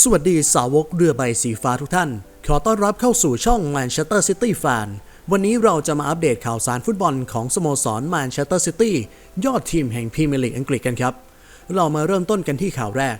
สวัสดีสาวกเรือใบสีฟ้าทุกท่าน ขอต้อนรับเข้าสู่ช่อง Manchester City Fan วันนี้เราจะมาอัปเดตข่าวสารฟุตบอลของสโมสร Manchester City ยอดทีมแห่งพรีเมียร์ลีกอังกฤษกันครับ เรามาเริ่มต้นกันที่ข่าวแรก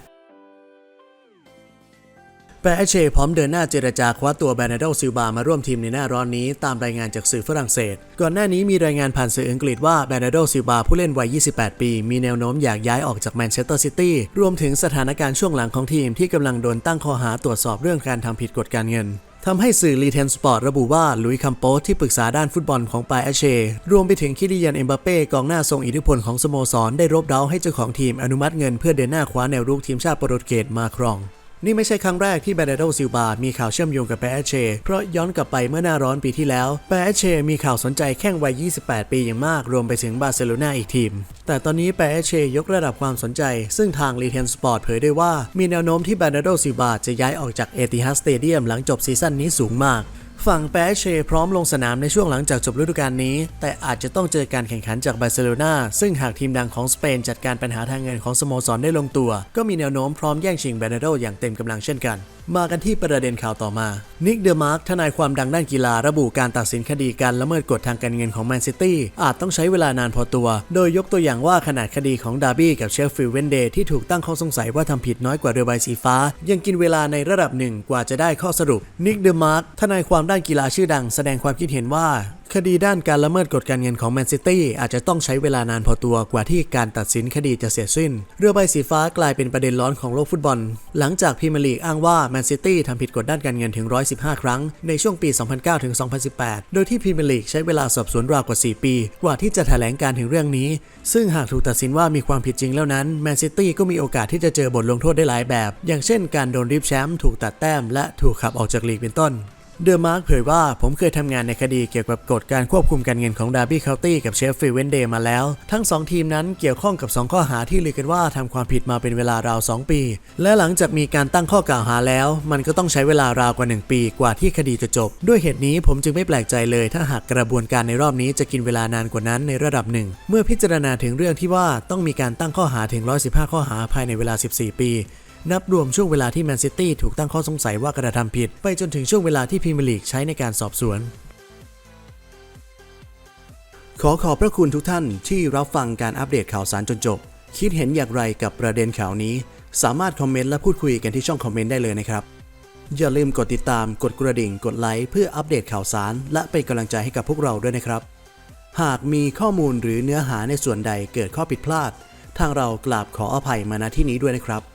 แปะเชพร้อมเดินหน้าเจรจาคว้าตัวแบรนาโดซิลบามาร่วมทีมในหน้าร้อนนี้ตามรายงานจากสื่อฝรั่งเศส ก่อนหน้านี้มีรายงานผ่านสื่ออังกฤษว่าแบรนาโดซิลบาผู้เล่นวัย 28 ปี มีแนวโน้มอยากย้ายออกจากแมนเชสเตอร์ซิตี้รวมถึงสถานการณ์ช่วงหลังของทีมที่กำลังโดนตั้งข้อหาตรวจสอบเรื่องการทำผิดกฎการเงินทำให้สื่อรีเทนสปอร์ตระบุว่าลุยคัมโปสที่ปรึกษาด้านฟุตบอลของปาแอเช รวมไปถึงคิริยันเอ็มบาเป้กองหน้าทรงอิทธิพลของสโมสร ได้รบเร้าให้เจ้าของทีมอนุมัติเงินเพื่อเดินหน้าคว้าแนวรุกทีมชาติโปรตุเกสมาครอง นี่ไม่ใช่ครั้งแรกที่แบรนโดซิลบา มีข่าวเชื่อมโยงกับแปเช เพราะย้อนกลับไปเมื่อหน้าร้อนปีที่แล้วแปเช มีข่าวสนใจแข้งวัย 28 ปีอย่างมาก รวมไปถึงบาร์เซโลนาอีกทีม แต่ตอนนี้แปเช ยกระดับความสนใจ ซึ่งทางรีเทนสปอร์ตเผยได้ว่า มีแนวโน้มที่แบรนโดซิลบาจะย้ายออกจากเอติฮัสสเตเดียมหลังจบซีซั่นนี้สูงมาก ฝั่งแปเชพร้อมลงสนามในช่วงหลังจากจบฤดูกาลนี้ แต่อาจจะต้องเจอการแข่งขันจากบาร์เซโลนาซึ่งหากทีมดังของสเปนจัดการปัญหาทางเงินของสโมสรได้ลงตัว ก็มีแนวโน้มพร้อมแย่งชิงแบรนาโดอย่างเต็มกำลังเช่นกันมากันที่ประเด็นข่าวต่อมา นิกเดอะมาร์กทนายความดังด้านกีฬาระบุการตัดสินคดีการละเมิดกฎทางการเงินของแมนซิตี้อาจต้องใช้เวลานานพอตัว โดยยกตัวอย่างว่าขนาดคดีของดาร์บี้กับเชฟฟิลด์เวนเดย์ที่ถูกตั้งข้อสงสัยว่าทำผิดน้อยกว่าเรือใบสีฟ้า ยังกินเวลาในระดับหนึ่งกว่าจะได้ข้อสรุป นิกเดอะมาร์กทนายความด้านกีฬาชื่อดังแสดงความคิดเห็นว่า คดีด้านการละเมิดกฎการเงินของแมนซิตี้อาจจะต้องใช้เวลานานพอตัวกว่าที่การตัดสินคดีจะเสร็จสิ้น เรือใบสีฟ้ากลายเป็นประเด็นร้อนของโลกฟุตบอล หลังจากพรีเมียร์ลีกอ้างว่าแมนซิตี้ทำผิดกฎด้านการเงินถึง 115 ครั้ง ในช่วงปี 2009 ถึง 2018 โดยที่พรีเมียร์ลีกใช้เวลาสอบสวนราวกว่า 4 ปี กว่าที่จะแถลงการถึงเรื่องนี้ ซึ่งหากถูกตัดสินว่ามีความผิดจริงแล้วนั้นแมนซิตี้ก็มีโอกาสที่จะเจอบทลงโทษได้หลายแบบ อย่างเช่น การโดนริบแชมป์ถูกตัดแต้ม และถูกขับออกจากลีกเป็นต้น เดอะมาร์กเผยว่าผมเคยทำงานในคดีเกี่ยวกับกฎการควบคุมการเงินของดาร์บี้เคาน์ตี้กับเชฟฟิลด์เวนเดย์มาแล้ว ทั้ง 2 ทีมนั้นเกี่ยวข้องกับ 2 ข้อหาที่ลือกันว่าทำความผิดมาเป็นเวลาราว 2 ปี และหลังจากมีการตั้งข้อกล่าวหาแล้ว มันก็ต้องใช้เวลาราวกว่า 1 ปีกว่าที่คดีจะจบ ด้วยเหตุนี้ผมจึงไม่แปลกใจเลยถ้าหากกระบวนการในรอบนี้จะกินเวลานานกว่านั้นในระดับหนึ่ง เมื่อพิจารณาถึงเรื่องที่ว่าต้องมีการตั้งข้อหาถึง 115 ข้อหาภายในเวลา 14 ปี นับรวมช่วงเวลาที่แมนซิตี้ถูกตั้งข้อสงสัยว่ากระทำผิด ไปจนถึงช่วงเวลาที่พรีเมียร์ลีกใช้ในการสอบสวน ขอขอบพระคุณทุกท่านที่รับฟังการอัปเดตข่าวสารจนจบ คิดเห็นอย่างไรกับประเด็นข่าวนี้ สามารถคอมเมนต์และพูดคุยกันที่ช่องคอมเมนต์ได้เลยนะครับ อย่าลืมกดติดตาม กดกระดิ่ง กดไลค์เพื่ออัปเดตข่าวสาร และเป็นกำลังใจให้กับพวกเราด้วยนะครับ หากมีข้อมูลหรือเนื้อหาในส่วนใดเกิดข้อผิดพลาด ทางเรากราบขออภัยมาณที่นี้ด้วยนะครับ